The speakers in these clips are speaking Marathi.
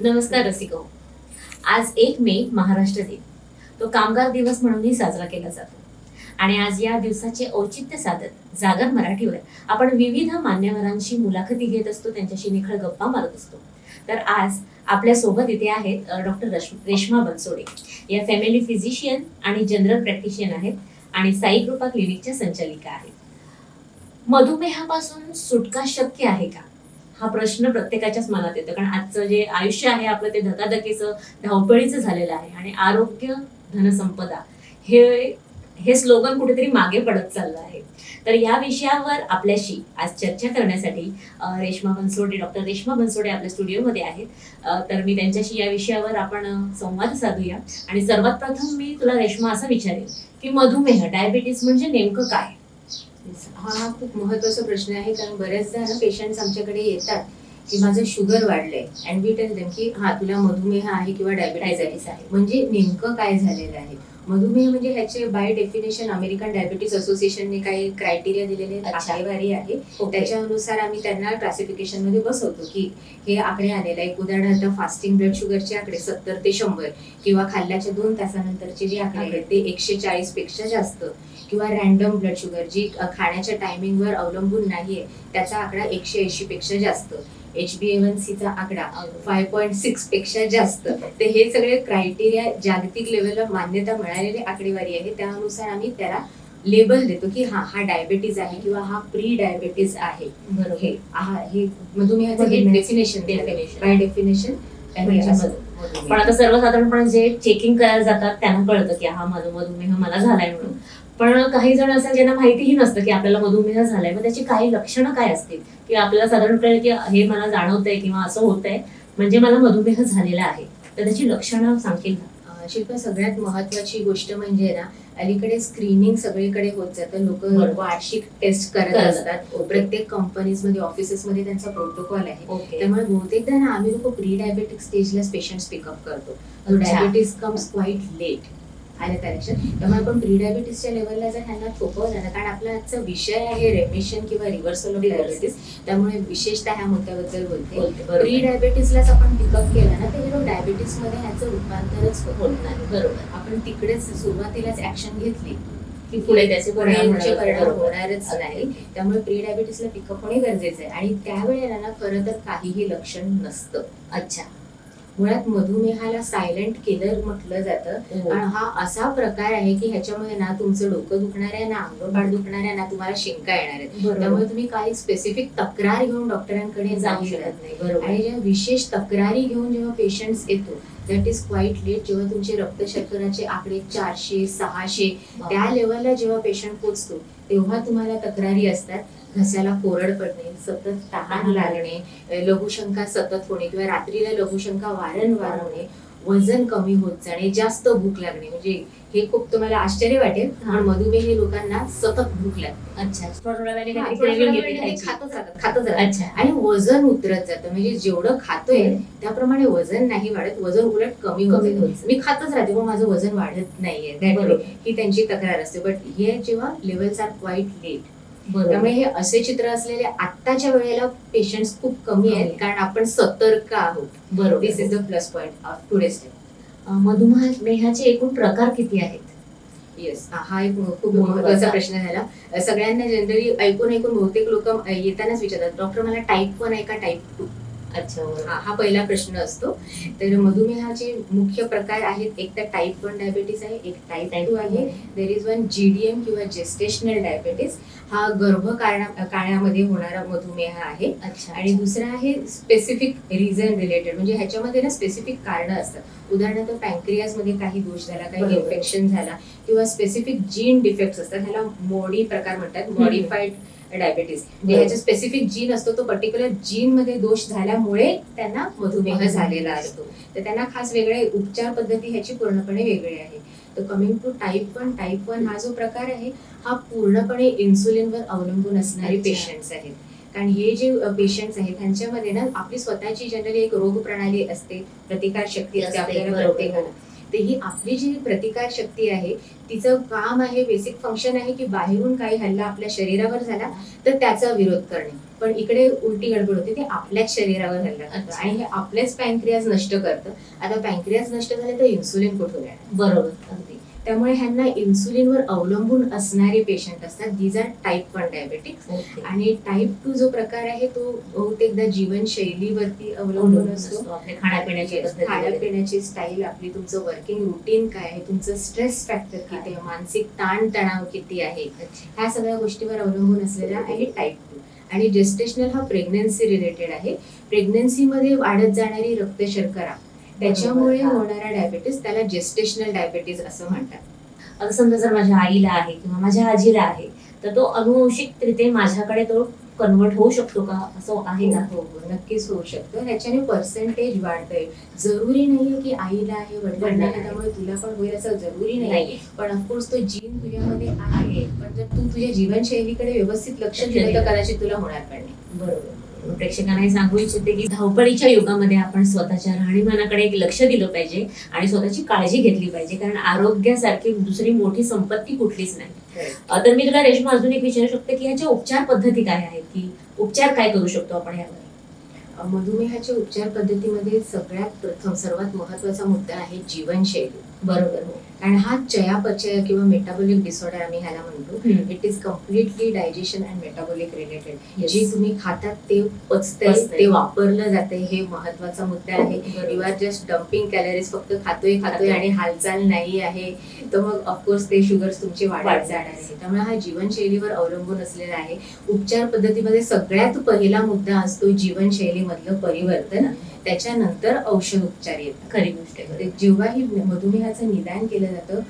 नमस्कार रसिको. आज एक मे महाराष्ट्र दिन. तो कामगार दिवस म्हणूनही साजरा केला जातो. आणि आज या दिवसाचे औचित्य साधत जागर मराठीवर आपण विविध मान्यवरांशी मुलाखती घेत असतो त्यांच्याशी निखळ गप्पा मारत असतो. तर आज आपल्यासोबत इथे आहेत डॉक्टर रेश्मा बनसोडे. या फॅमिली फिजिशियन आणि जनरल प्रॅक्टिशियन आहेत आणि साई कृपा क्लिनिकच्या संचालिका आहेत. मधुमेहापासून सुटका शक्य आहे का? हा प्रश्न प्रत्येकाच्याच मनात येतो. कारण आजचं जे आयुष्य आहे आपलं ते धकाधकीचं धावपळीचं झालेलं आहे. आणि आरोग्य धनसंपदा हे हे स्लोगन कुठेतरी मागे पडत चाललं आहे. तर या विषयावर आपल्याशी आज चर्चा करण्यासाठी रेश्मा बनसोडे डॉक्टर रेश्मा बनसोडे आपल्या स्टुडिओमध्ये आहेत. तर मी त्यांच्याशी या विषयावर आपण संवाद साधूया. आणि सर्वात प्रथम मी तुला रेश्मा असं विचारेन की मधुमेह डायबिटीस म्हणजे नेमकं काय? हा खूप महत्त्वाचा प्रश्न आहे कारण बऱ्याचदा ना पेशंट्स आमच्याकडे येतात की माझं शुगर वाढलंय अँड वी टेल देम की हा तुला मधुमेह आहे किंवा डायबिटीज आहे. म्हणजे नेमकं काय झालेलं आहे? मधुमेह म्हणजे ह्याचे बाय डेफिनेशन अमेरिकन डायबिटीज असोसिएशनने काही क्रायटेरिया दिलेले. आकडेवारी आहे. त्याच्यानुसार आम्ही त्यांना क्लासिफिकेशनमध्ये बसवतो की हे आकडे आलेले आहे उदाहरणार्थ फास्टिंग ब्लड शुगरचे आकडे सत्तर ते शंभर किंवा खाल्ल्याच्या दोन तासानंतरचे जे आकडे आहेत ते एकशे चाळीसपेक्षा जास्त. किंवा रॅन्डम ब्लड शुगर जी खाण्याच्या टायमिंगवर अवलंबून नाहीये त्याचा आकडा एकशे ऐंशी पेक्षा जास्त. एच बी एवन सीचा आकडा फाय पॉईंट सिक्सपेक्षा जास्त. तर हे सगळे क्रायटेरिया जागतिक लेवलला मान्यता मिळालेली आकडेवारी आहे. त्यानुसार आम्ही त्याला लेबल देतो की हा हा डायबिटीज आहे किंवा हा प्री डायबिटीज आहे हे हा हे मधुमेहाचं हे डेफिनेशन. बाय डेफिनेशन म्हणजे पण आता सर्वसाधारणपणे जे चेकिंग करायला जातात त्यांना कळतं की हा मधु मधुमेह मला झालाय म्हणून. पण काही जण असं ज्यांना माहितीही नसतं की आपल्याला मधुमेह झालाय मग त्याची काही लक्षणं काय असतील? की आपल्याला साधारण कळेल की हे मला जाणवतंय किंवा असं होतंय म्हणजे मला मधुमेह झालेला आहे. तर त्याची लक्षणं सांगतील का शिल्पा सगळ्यात महत्वाची गोष्ट म्हणजे ना अलीकडे स्क्रीनिंग सगळीकडे होत जातं. लोक. वार्षिक टेस्ट करत असतात. प्रत्येक कंपनीजमध्ये ऑफिसेस मध्ये त्यांचा प्रोटोकॉल आहे. त्यामुळे बहुतेकदा ना आम्ही लोक प्री डायबेटिक स्टेजलाच पेशंट पिकअप करतो. अच्छा. डायबिटीस कम्स क्वाईट लेट आलं लक्षात त्यामुळे आपण प्री डायबिटीसच्या लेवलला जर ह्यांना थोपवलं ना कारण आपला आजचा विषय आहे रेमिशन किंवा रिव्हर्सल ऑफ. डायबिटीस त्यामुळे विशेषतः ह्या मुद्द्याबद्दल बोलते. बोलते, प्री बरोबर. डायबिटीसलाच आपण पिकअप केलं ना तर डायबिटीसमध्ये ह्याचं रूपांतरच होत नाही. बरोबर. आपण तिकडेच सुरुवातीलाच ऍक्शन घेतली की पुढे त्याचे परिणाम. होणारच नाही. त्यामुळे प्री डायबिटीसला पिकअप होणे गरजेचं आहे. आणि त्यावेळेला ना खरं तर काहीही लक्षण नसतं. अच्छा. मुळात मधुमेहाला सायलेंट किलर म्हटलं जातं. हो. कारण हा असा प्रकार आहे की ह्याच्यामध्ये ना तुमचं डोकं दुखणार आहे ना अंगपाठ दुखणार आहे ना तुम्हाला शिंका येणार आहेत. बरोबर. त्यामुळे तुम्ही काही स्पेसिफिक तक्रार घेऊन डॉक्टरांकडे जाऊ शकत नाही. बरोबर. आणि जेव्हा विशेष तक्रारी घेऊन जेव्हा पेशंट्स येतो दॅट इज क्वाईट लेट जेव्हा तुमचे रक्त शर्कराचे आकडे चारशे सहाशे त्या लेवलला जेव्हा पेशंट पोहोचतो तेव्हा तुम्हाला तक्रारी असतात. घशाला कोरड पडणे सतत तहान लागणे लघुशंका सतत होणे किंवा रात्रीला लघुशंका वारंवार होणे वजन कमी होत जाणे जास्त भूक लागणे. म्हणजे हे खूप तुम्हाला आश्चर्य वाटेल. पण मधुमेही लोकांना सतत भूक लागते. अच्छा. अच्छा. आणि वजन उतरत जातं. म्हणजे जेवढं खातोय. त्याप्रमाणे वजन नाही वाढत वजन उलट कमी कमी होत. मी खातच राहते पण माझं वजन वाढत नाहीये. ही त्यांची तक्रार असते. बट हे जेव्हा लेवल्स आर क्वाईट लेट त्यामुळे हे असे चित्र असलेले आत्ताच्या वेळेला पेशंट्स खूप कमी आहेत कमी. कारण आपण सतर्क आहोत. बरोबर. This is the plus point of today's day um, मधुमेहाचे एकूण प्रकार किती आहेत? येस हा एक खूप. महत्त्वाचा प्रश्न झाला. सगळ्यांना जनरली ऐकून ऐकून बहुतेक लोक येतानाच विचारतात. डॉक्टर मला टाईप वन आहे का टाईप टू अच्छा. हा पहिला प्रश्न असतो. तर मधुमेहाचे मुख्य प्रकार आहेत एक तर टाईप वन डायबेटीस आहे एक टाईप टू आहे. देर इज वन जीडीएम किंवा जेस्टेशनल डायबेटीस हा गर्भ काळा काळामध्ये होणारा मधुमेह आहे. अच्छा आणि दुसरा आहे स्पेसिफिक रिझन रिलेटेड म्हणजे ह्याच्यामध्ये ना स्पेसिफिक कारणं असतात. उदाहरणार्थ पॅन्क्रियासमध्ये काही दोष झाला काही. इन्फेक्शन झाला किंवा स्पेसिफिक जीन डिफेक्ट असतात. ह्याला मोडी प्रकार म्हणतात. Modified diabetes. ह्याचा स्पेसिफिक जीन असतो तो पर्टिक्युलर जीन मध्ये दोष झाल्यामुळे त्यांना मधुमेह झालेला असतो तर त्यांना खास वेगळे उपचार पद्धती ह्याची पूर्णपणे वेगळी आहे तर coming to type one type one हा जो प्रकार आहे हा पूर्णपणे इन्सुलिनवर अवलंबून असणारे. पेशंट्स आहेत कारण हे जे पेशंट्स आहेत त्यांच्यामध्ये ना आपली स्वतःची जनरली एक रोग प्रणाली असते प्रतिकार शक्ती असते आपल्याला. प्रत्येकाला तर ही आपली जी प्रतिकार शक्ती आहे तिचं काम आहे बेसिक फंक्शन आहे की बाहेरून काही हल्ला आपल्या शरीरावर झाला तर त्याचा विरोध करणे. पण इकडे उलटी गडबड होते ते आपल्याच शरीरावर हल्ला करतं. आणि हे आपलेच पॅन्क्रियाज नष्ट करतं. आता पॅन्क्रियाज नष्ट झाले तर इन्सुलिन कुठून येणार? बरोबर त्यामुळे ह्यांना इन्सुलिनवर अवलंबून असणारे पेशंट असतात. These are type one diabetics. आणि टाईप टू जो प्रकार आहे तो बहुतेकदा जीवनशैलीवरती अवलंबून असतो. आपल्या खाण्यापिण्याची. खाण्यापिण्याची स्टाईल आपली तुमचं वर्किंग रुटीन काय आहे तुमचं स्ट्रेस फॅक्टर किती आहे मानसिक ताण तणाव किती आहे. ह्या सगळ्या गोष्टीवर अवलंबून असलेला आहे टाईप टू आणि जेस्टेशनल हा प्रेग्नन्सी रिलेटेड आहे. प्रेग्नन्सीमध्ये वाढत जाणारी रक्त शर्करा. त्याच्यामुळे. होणारा डायबेटीस त्याला जेस्टेशनल डायबेटीस असं म्हणतात आता समजा जर माझ्या आईला आहे किंवा माझ्या आजीला आहे तर तो अनुवंशिकरित्या माझ्याकडे तो कन्वर्ट होऊ शकतो का असं आहे का हो हो नक्कीच होऊ शकतं ह्याच्याने पर्सेंटेज वाढतंय जरुरी नाहीये की आईला आहे वडिलांना आहे. त्यामुळे तुला पण होईल असं जरुरी नाही. पण ऑफकोर्स तो जीन तुझ्यामध्ये आहे पण जर तू तुझ्या जीवनशैलीकडे व्यवस्थित लक्ष दिलं तर. कदाचित तुला होणार पण नाही बरोबर प्रेक्षकांना हे सांगू इच्छिते की धावपळीच्या युगामध्ये आपण स्वतःच्या राहणीमानाकडे एक लक्ष दिलं पाहिजे आणि स्वतःची काळजी घेतली पाहिजे. कारण आरोग्यासारखी दुसरी मोठी संपत्ती कुठलीच नाही. तर मी तुला रेश्मा अजून एक विचारू शकते की ह्याच्या उपचार पद्धती काय आहेत? की उपचार काय करू शकतो आपण यावर मधुमेहाच्या उपचार पद्धतीमध्ये सगळ्यात प्रथम सर्वात महत्त्वाचा मुद्दा आहे जीवनशैली. बरोबर हो. कारण हा चयापचय किंवा मेटाबॉलिक डिसऑर्डर आम्ही ह्याला म्हणतो. It is completely digestion and metabolic related. जे तुम्ही खातात ते पचतंय. ते वापरलं जाते हे महत्त्वाचा मुद्दा आहे. You are just dumping calories फक्त खातोय खातोय. आणि हालचाल नाही आहे. तर मग ऑफकोर्स ते शुगर्स तुमचे वाढत वाढत जाणार आहे. त्यामुळे हा जीवनशैलीवर अवलंबून असलेला आहे. उपचार पद्धतीमध्ये सगळ्यात पहिला मुद्दा असतो जीवनशैलीमधलं परिवर्तन. त्याच्यानंतर औषध उपचार येतात खरी गोष्ट आहे. ते जेव्हाही मधुमेहाचं निदान केलं जातं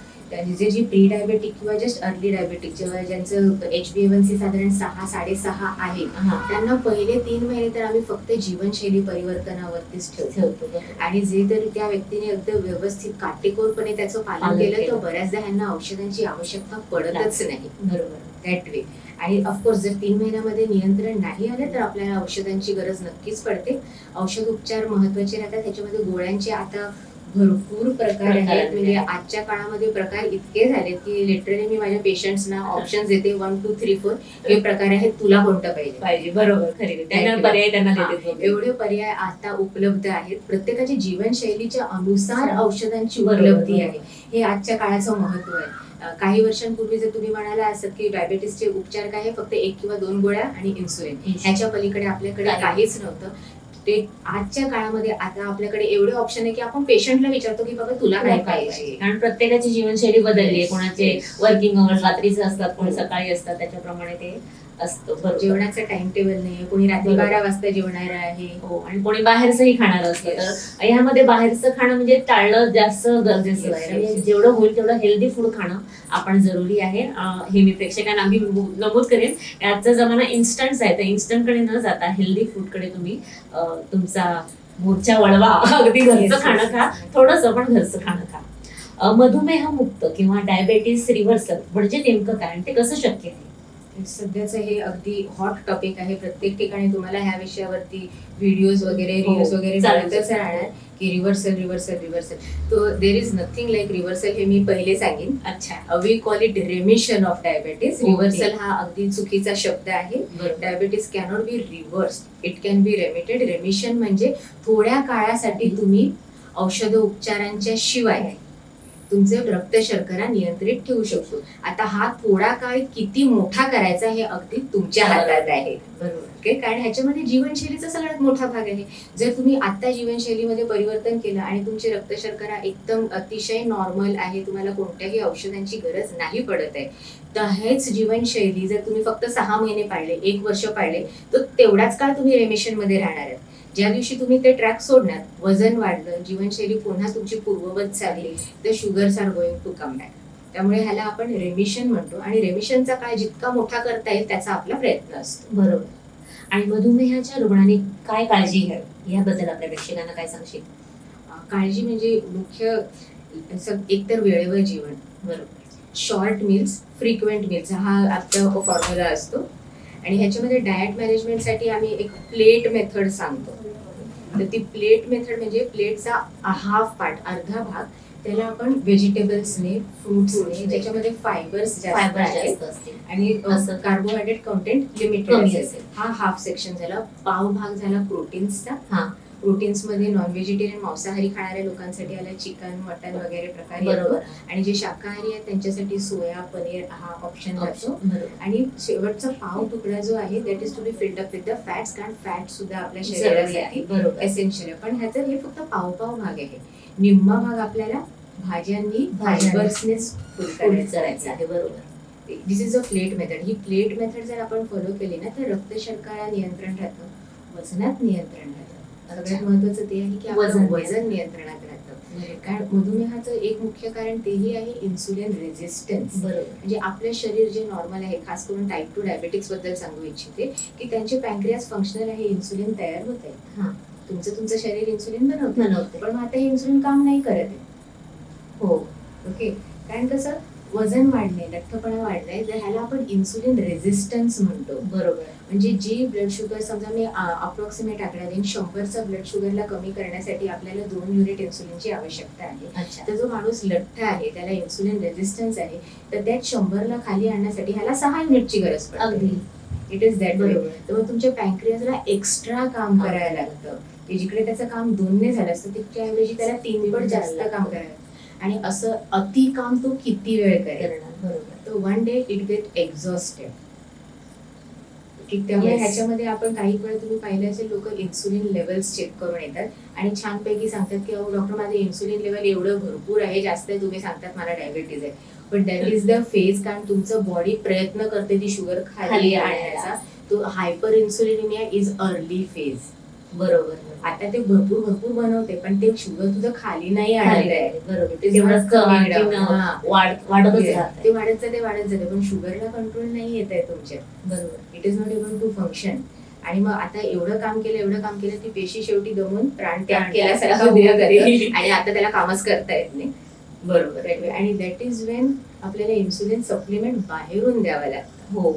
जे जी प्री डायबेटिक किंवा जस्ट अर्ली डायबेटिक जेव्हा ज्यांचं एच बी एन सी साधारण सहा साडेसहा आहे हा. त्यांना पहिले तीन महिने तर आम्ही फक्त जीवनशैली परिवर्तनावरतीच ठेवतो. आणि जे तर त्या व्यक्तीने अगदी व्यवस्थित काटेकोरपणे त्याचं पालन केलं तर. बऱ्याचदा ह्यांना औषधांची आवश्यकता पडतच नाही. बरोबर. दॅट वे आणि ऑफकोर्स जर तीन महिन्यामध्ये नियंत्रण नाही आलं तर आपल्याला औषधांची गरज नक्कीच पडते. औषध उपचार महत्त्वाचे राहतात. त्याच्यामध्ये गोळ्यांचे आता भरपूर प्रकार आहेत. म्हणजे आजच्या काळामध्ये प्रकार इतके झालेत की लिटरली मी माझ्या पेशंट्सना ऑप्शन देते. वन टू थ्री फोर हे प्रकार आहेत. तुला कोणतं पाहिजे? पाहिजे. बरोबर. खरी. त्यांना पर्याय त्यांना. एवढे पर्याय आता उपलब्ध आहेत. प्रत्येकाच्या जीवनशैलीच्या अनुसार औषधांची उपलब्धी. आहे. हे आजच्या काळाचं महत्त्व आहे. काही वर्षांपूर्वी जर तुम्ही म्हणाला असत की डायबेटीसचे उपचार काय फक्त एक किंवा दोन गोळ्या आणि इन्सुलिन ह्याच्या पलीकडे आपल्याकडे काही. काहीच नव्हतं. ते आजच्या काळामध्ये आता आपल्याकडे एवढे ऑप्शन आहे की आपण पेशंटला विचारतो की बाबा तुला काय पाहिजे? कारण प्रत्येकाची जीवनशैली बदलली आहे. कोणाचे. वर्किंग अवर्स रात्रीचे असतात कोणी. सकाळी असतात. त्याच्याप्रमाणे ते असतं. बरोबर. जेवणाचं टाइम टेबल नाहीये. कोणी रात्री बरोबर. बारा वाजता जेवणार आहे. हो आणि कोणी बाहेरचंही खाणार असतं. तर ह्यामध्ये बाहेरचं खाणं म्हणजे टाळलं जास्त गरजेचं Yes, आहे. yes, आणि yes. जेवढं होईल तेवढं हेल्दी फूड खाणं आपण जरुरी आहे. अं, हे मी प्रेक्षकांना आम्ही नमूद करेन. आजचा जमाना इन्स्टंट आहे. तर इन्स्टंटकडे न जाता हेल्दी फूडकडे तुम्ही अं, तुमचा मोर्चा वळवा. अगदी Yes, घरचं yes. खाणं खा. थोडंसं पण घरचं खाणं खा. अं, मधुमेह मुक्त किंवा डायबेटीस रिव्हर्सल म्हणजे नेमकं काय? आणि ते कसं शक्य आहे? सध्याचं हे अगदी हॉट टॉपिक आहे. प्रत्येक ठिकाणी तुम्हाला ह्या विषयावरती व्हिडिओज वगैरे हो, रील्स वगैरे चालूच चालतच. राहणार की रिव्हर्सल रिव्हर्सल रिव्हर्सल तो there is nothing like reversal हे मी पहिले सांगेन. अच्छा. We call it remission of diabetes. Reversal हा अगदी चुकीचा शब्द आहे. Diabetes cannot be reverse it can be remitted remission म्हणजे थोड्या काळासाठी तुम्ही औषध उपचारांच्या शिवाय तुमचे रक्त शर्करा नियंत्रित ठेवू शकतो. आता हा थोडा काळ किती मोठा करायचा हे अगदी तुमच्या हातात आहे. बरोबर. कारण ह्याच्यामध्ये जीवनशैलीचा सगळ्यात मोठा भाग आहे. जर तुम्ही आता जीवनशैलीमध्ये परिवर्तन केलं आणि तुमची रक्त शर्करा एकदम अतिशय नॉर्मल आहे तुम्हाला कोणत्याही औषधांची गरज नाही पडत आहे तर हेच जीवनशैली जर तुम्ही फक्त सहा महिने पाळले एक वर्ष पाळले तर तेवढाच काळ तुम्ही रेमिशनमध्ये राहणार आहेत. ज्या दिवशी तुम्ही ते ट्रॅक सोडणार वजन वाढलं जीवनशैली पुन्हा तुमची पूर्ववत चालली तर sugars are going to come back त्यामुळे ह्याला आपण रेमिशन म्हणतो आणि रेमिशनचा काळ जितका मोठा करता येईल त्याचा आपला प्रयत्न असतो. बरोबर. आणि मधुमेहाच्या रुग्णांनी काय काळजी घ्यावी? याबद्दल आपल्या प्रेक्षकांना काय सांगशील? काळजी म्हणजे मुख्य एकतर वेळेवर जेवण बरोबर. शॉर्ट मील्स फ्रिक्वेंट मील्स हा आपला फॉर्म्युला असतो. आणि ह्याच्यामध्ये डाएट मॅनेजमेंटसाठी आम्ही एक प्लेट मेथड सांगतो. तर ती प्लेट मेथड म्हणजे प्लेटचा हाफ पार्ट अर्धा भाग त्याला आपण व्हेजिटेबल्सने फ्रुट्सने. ज्याच्यामध्ये फायबर्स जास्त आहेत. आणि. कार्बोहायड्रेट कंटेंट लिमिटेड असेल. हा हाफ सेक्शन झाला. पाव भाग झाला प्रोटीन्सचा हा प्रोटीन्समध्ये नॉन व्हेजिटेरियन मांसाहारी खाणाऱ्या लोकांसाठी आला चिकन मटन वगैरे प्रकार येतो. आणि जे शाकाहारी आहेत त्यांच्यासाठी सोया पनीर हा ऑप्शन. बरोबर. आणि शेवटचा पाव तुकडा जो आहे that is to be filled up with the fats कारण फॅट सुद्धा आपल्या शरीरासाठी एसेन्शियल आहे. पण ह्याचं हे फक्त पाव पाव भाग आहे. निम्मा भाग आपल्याला भाज्यांनी फायबर्सनेच करायचं आहे. बरोबर. This is a plate method he plate method जर आपण फॉलो केली ना तर रक्त शर्करा नियंत्रण राहतं. वजनात नियंत्रण राहतं. सगळ्यात महत्वाचं ते आहे की वजन वजन नियंत्रणात राहतं. कारण मधुमेहाचं एक मुख्य कारण तेही आहे इन्सुलिन रेझिस्टन्स बरोबर. म्हणजे आपलं शरीर जे नॉर्मल आहे खास करून टाईप टू डायबेटिक्सबद्दल सांगू इच्छिते की त्यांचे पॅन्क्रियास फंक्शनल आहे इन्सुलिन तयार होत आहे. हा. तुमचं तुमचं शरीर इन्सुलिन बनवतं. बनवते पण आता हे इन्सुलिन काम नाही करत आहे. हो. ओके कारण कसं वजन वाढलंय लठ्ठपणा वाढलाय तर ह्याला आपण इन्सुलिन रेझिस्टन्स म्हणतो. बरोबर. म्हणजे जी ब्लड शुगर समजा मी अप्रॉक्सिमेट आकडा देईन शंभरचा ब्लड शुगरला कमी करण्यासाठी आपल्याला दोन युनिट इन्सुलिनची आवश्यकता आहे. तर जो माणूस लठ्ठ आहे त्याला इन्सुलिन रेझिस्टन्स आहे तर त्यात शंभरला खाली आणण्यासाठी ह्याला सहा युनिटची गरज पडते. अगदी. इट इज दॅट बरोबर. तर मग तुमच्या पॅन्क्रियाजला एक्स्ट्रा काम करायला लागतं. की जिकडे त्याचं काम दोनने झालं असतं तिच्या ऐवजी त्याला तीन पट जास्त काम करायला लागतं. आणि असं अति काम तो किती वेळ करेल? करणार बरोबर. तर one day it get exhausted त्यामुळे. ह्याच्यामध्ये आपण काही वेळा तुम्ही पाहिलं असेल लोक इन्सुलिन लेवल्स चेक करून येतात. आणि छानपैकी सांगतात की अहो डॉक्टर माझं इन्सुलिन लेवल एवढं भरपूर आहे जास्त आहे तुम्ही सांगतात मला डायबिटीज आहे. पण दॅट इज द फेज कारण तुमचं बॉडी प्रयत्न करते ती शुगर खाली खाली आणण्याचा तो hyper insulinemia is early phase बरोबर. आता ते भरपूर भरपूर बनवते पण ते शुगर तुझं खाली नाही आणत आहे बरोबर. वाढतच ते वाढत जाते वाढत जाते पण शुगरला कंट्रोल नाही येत आहे तुमच्या. बरोबर. It is not able to function आणि मग आता एवढं काम केलं एवढं काम केलं ती पेशी शेवटी दमून प्राण त्याग केल्यासारखं. आणि आता त्याला कामच करता येत नाही. बरोबर. आणि दॅट इज वेन आपल्याला इन्सुलिन सप्लिमेंट बाहेरून द्यावं लागतं. हो.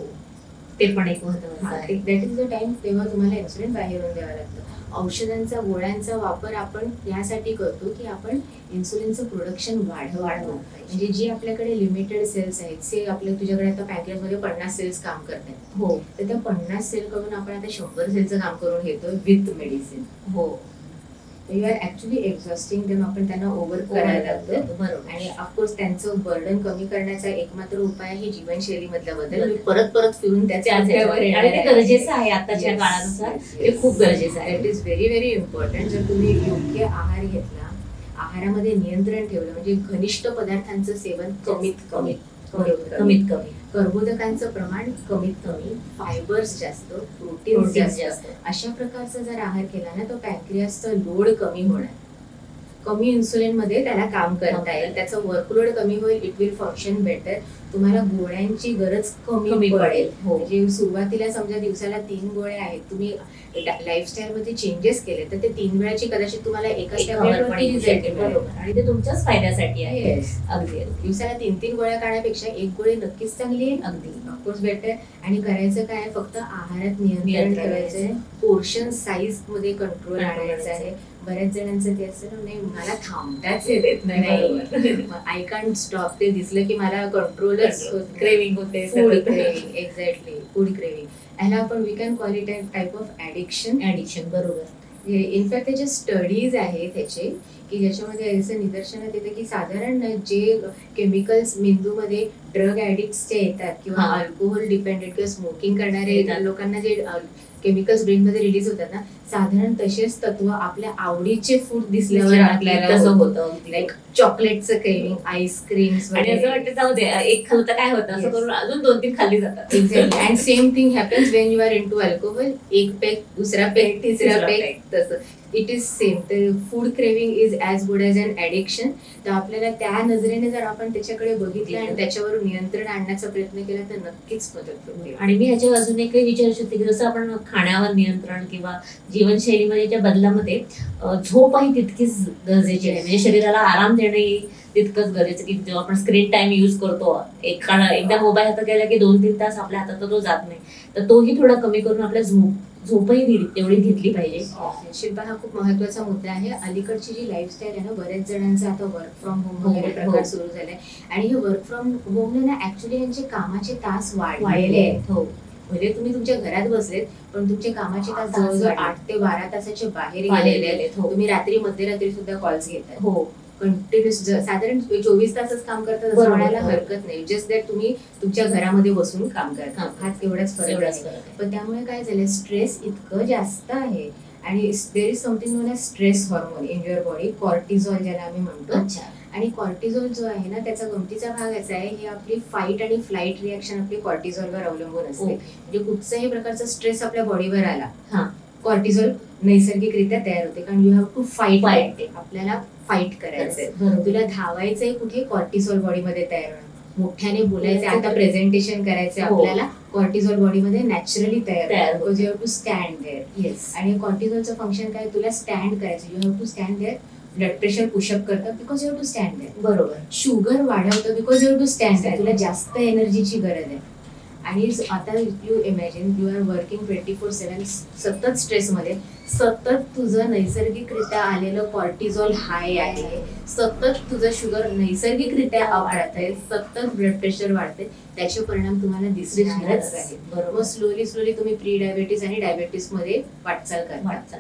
ते पण एक महत्वाचं दॅट इज द टाइम तेव्हा तुम्हाला इन्सुलिन बाहेरून द्यावं लागतं. औषधांचा गोळ्यांचा वापर आपण यासाठी करतो की आपण इन्सुलिनचं प्रोडक्शन वाढवावं. म्हणजे जी आपल्याकडे लिमिटेड सेल्स आहेत से आपल्या तुझ्याकडे आता पॅकेजमध्ये पन्नास सेल्स काम करतात हो. तर त्या पन्नास सेल कडून आपण आता शंभर सेलचं काम करून घेतो विथ मेडिसिन हो. You are actually exhausting them आपण त्यांना ओव्हर करायला लागतो बरोबर. आणि ऑफकोर्स त्यांचं बर्डन कमी करण्याचा एकमात्र उपाय आहे जीवनशैली मधला बदल. मी परत परत फिरून त्याच आणि ते. गरजेचं आहे आताच्या. काळानुसार. ते. खूप गरजेचं आहे. That is very very important जर तुम्ही योग्य आहार घेतला आहारामध्ये नियंत्रण ठेवलं म्हणजे घनिष्ठ पदार्थांचं सेवन कमीत कमी. बरोबर कमीत कमी. कर्बोदकांचं प्रमाण कमीत कमी. फायबर्स जास्त प्रोटीन जास्त. अशा प्रकारचा जर आहार केला ना तो पॅन्क्रियासचा लोड कमी होणार. कमी इन्सुलिनमध्ये त्याला काम करता येईल. त्याचं वर्कलोड कमी होईल इट विल फंक्शन बेटर तुम्हाला गोळ्यांची गरज कमी पडेल. हो. म्हणजे सुरुवातीला समजा दिवसाला तीन गोळ्या आहेत. तुम्ही लाईफस्टाईल मध्ये चेंजेस केले तर ते तीन वेळाची कदाचित तुम्हाला एकाच आणि ते तुमच्याच फायद्यासाठी आहे. अगदी दिवसाला तीन तीन गोळ्या काढण्यापेक्षा एक गोळी नक्कीच चांगली आहे. अगदी. ऑफकोर्स बेटर आणि करायचं काय फक्त आहारात नियंत्रण ठेवायचं आहे. पोर्शन साईजमध्ये कंट्रोल आणायचं आहे. बऱ्याच जणांचं ते असतं ना नाही मला थांबताच येत नाही आय कांट स्टॉप ते दिसलं की मला कंट्रोलच क्रेविंग होते food craving exactly food craving ह्याला आपण we can call it type of addiction addiction बरोबर. इनफॅक्ट त्याचे स्टडीज आहेत त्याचे की ज्याच्यामध्ये असं निदर्शनात येतं की साधारण जे केमिकल्स मेंदूमध्ये ड्रग ऍडिक्टचे येतात किंवा. अल्कोहोल डिपेंडेंट किंवा स्मोकिंग करणारे येतात. लोकांना जे केमिकल्स ब्रेन मध्ये रिलीज होतात ना साधारण तसेच तत्व आपल्या आवडीचे फूड दिसल्यावर आपल्याला तसं होतं. लाईक चॉकलेटचं क्रेविंग आईस्क्रीम्स आणि असं वाटतं जाऊ दे एक खाल्लं तर काय होतं असं. करून अजून दोन तीन खाल्ली जातात exactly and same thing happens when you are into alcohol एक पेक दुसरा पेक तिसरा पेक. तसं इट इज सेम तर food craving is as good as an addiction तर आपल्याला त्या नजरेने जर आपण त्याच्याकडे बघितलं आणि त्याच्यावर नियंत्रण आणण्याचा प्रयत्न केला तर नक्कीच मदत होते आणि मी ह्याच्या अजून एक विचारू शकते की जसं आपण खाण्यावर नियंत्रण किंवा जीवनशैलीमध्ये बदलामध्ये झोपही झोप तितकीच गरजेची आहे. म्हणजे शरीराला आराम देणे तितकंच गरजेचं की जेव्हा आपण स्क्रीन टाइम यूज करतो एखादा एकदा मोबाईल हातात गेला की दोन तीन तास आपल्या हातात तो जात नाही. तर तोही थोडा कमी करून आपल्या झोप झोपही तेवढी घेतली पाहिजे. शिल्पा हा खूप महत्त्वाचा मुद्दा आहे. अलीकडची जी लाईफस्टाईल आहे ना बऱ्याच जणांचं आता वर्क फ्रॉम होम वगैरे. प्रकार. सुरू झालाय आणि हे वर्क फ्रॉम होमने ना ऍक्च्युली यांचे कामाचे तास वाढलेले आहेत. हो. म्हणजे तुम्ही तुमच्या घरात बसलेत पण तुमचे कामाचे तास जवळजवळ. आठ ते बारा तासाचे बाहेर गेलेले आहेत. हो. तुम्ही रात्री मध्यरात्री सुद्धा कॉल्स घेताय. हो. कंटिन्युअस साधारण चोवीस तासच काम करतात असं म्हणायला. हरकत नाही जस्ट दॅट तुम्ही तुमच्या घरामध्ये बसून काम करता. हाच एवढाच फरक आहे. पण त्यामुळे काय झालं स्ट्रेस इतकं जास्त आहे आणि there is something known as stress hormone in your body cortisol ज्याला आम्ही म्हणतो अच्छा आणि कॉर्टिझॉल जो आहे ना त्याचा गमतीचा भाग असा आहे ही आपली फाईट आणि फ्लाईट रिॲक्शन आपली कॉर्टिझॉलवर अवलंबून असते ओके. म्हणजे कुठचाही प्रकारचा स्ट्रेस आपल्या बॉडीवर आला हा. कॉर्टिझॉल नैसर्गिकरित्या तयार होते. कारण यू हॅव टू फाईट. आपल्याला फाईट करायचंय. तुला धावायचंय कुठे? कॉर्टिझॉल बॉडीमध्ये तयार होणं. मोठ्याने बोलायचं. आता प्रेझेंटेशन करायचंय हो. आपल्याला. कॉर्टिझॉल बॉडीमध्ये नॅचरली तयार because you have to stand there yes आणि कॉर्टिझॉलचं फंक्शन काय? तुला स्टँड करायचं you have to stand there blood pressure push up करतं because you have to stand there बरोबर. शुगर वाढवतं because you have to stand there तुला जास्त एनर्जीची गरज आहे. आणि आता you imagine you are working twenty four seven सतत स्ट्रेसमध्ये सतत तुझं नैसर्गिकरित्या आलेलं कॉर्टिझॉल हाय आहे. सतत तुझं शुगर नैसर्गिकरित्या वाढत आहे. सतत ब्लड प्रेशर वाढते त्याचे परिणाम तुम्हाला दिसणारच. आहे बरोबर. स्लोली स्लोली तुम्ही प्री डायबिटीस आणि डायबिटीसमध्ये वाटचाल करता. वाटचाल.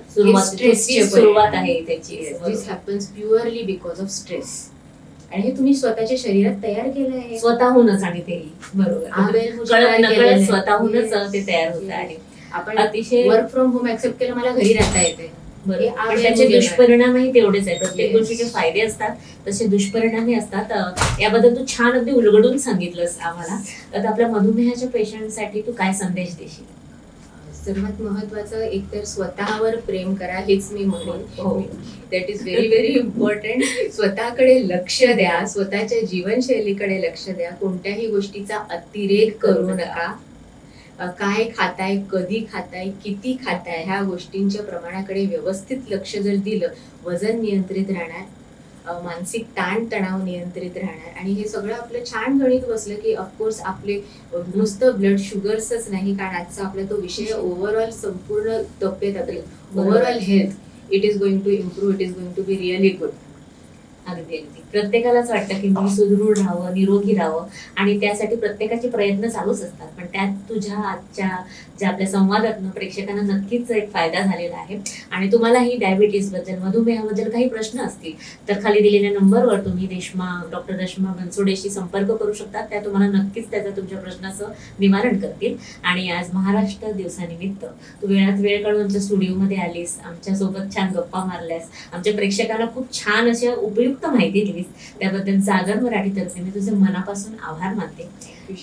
सुरुवात. आहे त्याची. This. Happens purely because of stress आणि हे तुम्ही स्वतःच्या शरीरात तयार केलं आहे? स्वतःहूनच आणि तेही बरोबर. स्वतःहूनच. ते तयार होत. आहे आपण अतिशय वर्क फ्रॉम होम ऍक्सेप्ट केलं मला घरी राहता येते त्याचे दुष्परिणामही तेवढेच आहेत. प्रत्येक. गोष्टीचे फायदे असतात तसे दुष्परिणामही असतात. याबद्दल तू छान अगदी उलगडून सांगितलंस आम्हाला. तर आपल्या मधुमेहाच्या पेशंटसाठी तू काय संदेश देशील? सर्वात महत्वाचं एकतर स्वतःवर प्रेम करा हेच मी म्हणेन. That is very very important स्वतःकडे लक्ष द्या स्वतःच्या जीवनशैलीकडे लक्ष द्या. कोणत्याही गोष्टीचा अतिरेक करू नका. काय खाताय कधी खाताय किती खाताय ह्या गोष्टींच्या प्रमाणाकडे व्यवस्थित लक्ष जर दिलं वजन नियंत्रित राहणार मानसिक ताण तणाव नियंत्रित राहणार. आणि हे सगळं आपलं छान गणित बसलं की ऑफकोर्स आपले नुसतं ब्लड शुगर्सच नाही कारण आजचा आपला तो विषय ओव्हरऑल संपूर्ण तब्येत आपली overall health it is going to improve it is going to be really good अगदी अगदी. प्रत्येकालाच वाटतं की मी सुदृढ राहावं निरोगी राहावं आणि त्यासाठी प्रत्येकाचे प्रयत्न चालूच असतात. पण त्यात तुझ्या आजच्या ज्या आपल्या संवादातनं प्रेक्षकांना नक्कीच एक फायदा झालेला आहे. आणि तुम्हालाही डायबिटीसबद्दल मधुमेहाबद्दल काही प्रश्न असतील तर खाली दिलेल्या नंबरवर तुम्ही रेश्मा डॉक्टर रेश्मा बनसोडेशी संपर्क करू शकता त्या तुम्हाला नक्कीच त्याचं तुमच्या प्रश्नाचं निवारण करतील. आणि आज महाराष्ट्र दिवसानिमित्त तू वेळात वेळ काढून आमच्या स्टुडिओमध्ये आलीस. आमच्यासोबत छान गप्पा मारल्यास. आमच्या प्रेक्षकाला खूप छान अशा उपयुक्त माहिती दिलीस त्याबद्दल जागर मराठीतर्फे मी तुझे मनापासून आभार मानते.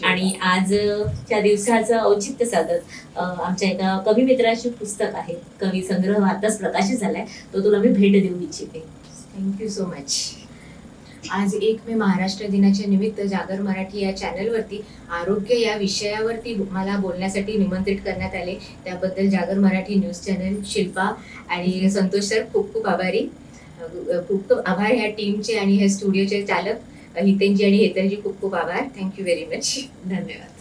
आणि आजच्या दिवसाचं औचित्य साधत आमच्या एका कवी मित्राचे पुस्तक आहे. कवी संग्रह आताच प्रकाशित झालाय. तो तुला मी भेट देऊ इच्छिते. थँक्यू सो मच आज एक मे महाराष्ट्र दिनाच्या निमित्त जागर मराठी या चॅनलवरती आरोग्य या विषयावरती मला बोलण्यासाठी निमंत्रित करण्यात आले. त्याबद्दल जागर मराठी न्यूज चॅनल शिल्पा आणि संतोष सर खूप खूप आभारी. खूप खूप आभार ह्या टीमचे आणि ह्या स्टुडिओचे चालक हितेनजी आणि हेतलजी खूप खूप आभार. थँक्यू व्हेरी मच धन्यवाद.